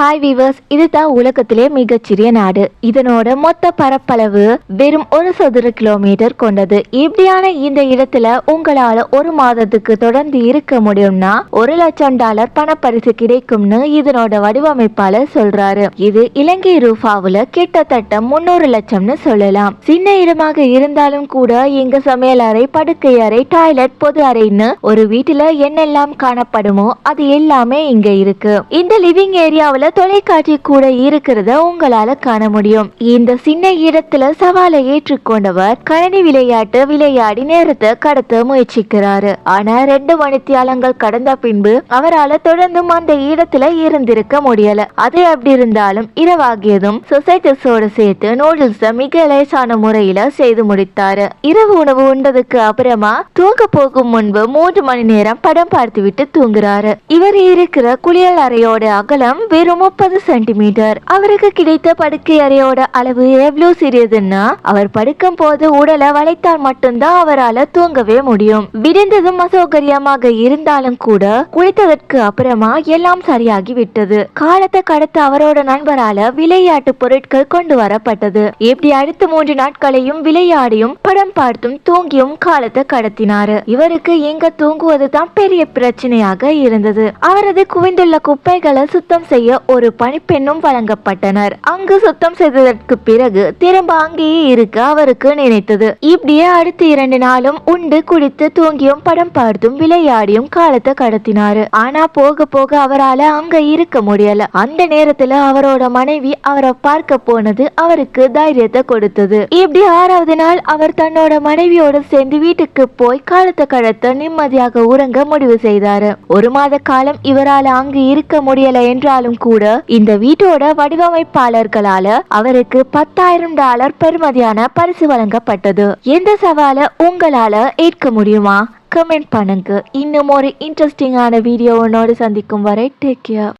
Hi viewers இதுதான் உலகத்திலே மிகச்சிறிய நாடு. இதனோட மொத்த பரப்பளவு வெறும் ஒரு சதுர கிலோமீட்டர் கொண்டது. இப்படியான இந்த இடத்துல உங்களால ஒரு மாதத்துக்கு தொடர்ந்து இருக்க முடியும்னா ஒரு லட்சம் டாலர் பணப்பரிசு கிடைக்கும்னு இதனோட வடிவமைப்பாளர் சொல்றாரு. இது இலங்கை ரூபாவுல கிட்டத்தட்ட முன்னூறு லட்சம்னு சொல்லலாம். சின்ன இடமாக இருந்தாலும் கூட இங்க சமையல் அறை படுக்கை அறை டாய்லெட் பொது அறைன்னு ஒரு வீட்டுல என்னெல்லாம் காணப்படுமோ அது எல்லாமே இங்க இருக்கு. இந்த லிவிங் ஏரியாவுல தொலைக்காட்சி கூட இருக்கிறத உங்களால காண முடியும். இந்த சின்ன இடத்துல சவாலை ஏற்றுக்கொண்டவர் கழனி விளையாட்டு விளையாடி நேரத்தை கடத்த முயற்சிக்கிறாரு. ஆனா ரெண்டு மணித்தியாலங்கள் கடந்த பின்பு அவரால் தொடர்ந்தும் அந்த இடத்துல இருந்திருக்க முடியல. அது எப்படி இருந்தாலும் இரவாகியதும் சொசைட்டிஸோட சேர்த்து நூடுல்ஸ் மிக லேசான முறையில செய்து முடித்தாரு. இரவு உணவு உண்டதுக்கு அப்புறமா தூங்க போகும் முன்பு மூன்று மணி நேரம் படம் பார்த்துவிட்டு தூங்குறாரு. இவர் இருக்கிற குளியல் அறையோட அகலம் வெறும் முப்பது சென்டிமீட்டர். அவருக்கு கிடைத்த படுக்கை அறையோட அளவு எவ்வளவு சிறியதுன்னா அவர் படுக்கும் போது உடலை வளைத்தால் மட்டும்தான் அவரால தூங்கவே முடியும். விடிந்ததும் அசௌகரியமாக இருந்தாலும் கூட குளித்ததற்கு அப்புறமா எல்லாம் சரியாகி விட்டது. காலத்தை கடத்த அவரோட நண்பரால விளையாட்டு பொருட்கள் கொண்டு வரப்பட்டது. இப்படி அடுத்த மூன்று நாட்களையும் விளையாடியும் படம் பார்த்தும் தூங்கியும் காலத்தை கடத்தினாரு. இவருக்கு எங்க தூங்குவது தான் பெரிய பிரச்சனையாக இருந்தது. அவரது குவிந்துள்ள குப்பைகளை சுத்தம் செய்ய ஒரு பணிப்பெண்ணும் வழங்கப்பட்டனர். அங்கு சுத்தம் செய்ததற்கு பிறகு திரும்ப அங்கேயே இருக்க அவருக்கு நினைத்தது. இப்படியே அடுத்த இரண்டு நாளும் உண்டு குடித்து தூங்கியும் படம் பார்த்தும் விளையாடியும் காலத்தை கடத்தினாரு. ஆனா போக போக அவரால அங்க இருக்க முடியல. அந்த நேரத்துல அவரோட மனைவி அவரை பார்க்க போனது அவருக்கு தைரியத்தை கொடுத்தது. இப்படி ஆறாவது நாள் அவர் தன்னோட மனைவியோட சேர்ந்து வீட்டுக்கு போய் காலத்தை கடத்த நிம்மதியாக உறங்க முடிவு செய்தாரு. ஒரு மாத காலம் இவரால அங்கு இருக்க முடியல என்றாலும் கூட இந்த வீட்டோட வடிவமைப்பாளர்களால அவருக்கு பத்தாயிரம் டாலர் பெறுமதியான பரிசு வழங்கப்பட்டது. எந்த சவால உங்களால ஏற்க முடியுமா? கமெண்ட் பண்ணுங்க. இன்னும் ஒரு இன்ட்ரெஸ்டிங்கான வீடியோ உன்னோடு சந்திக்கும் வரை டேக் கேர்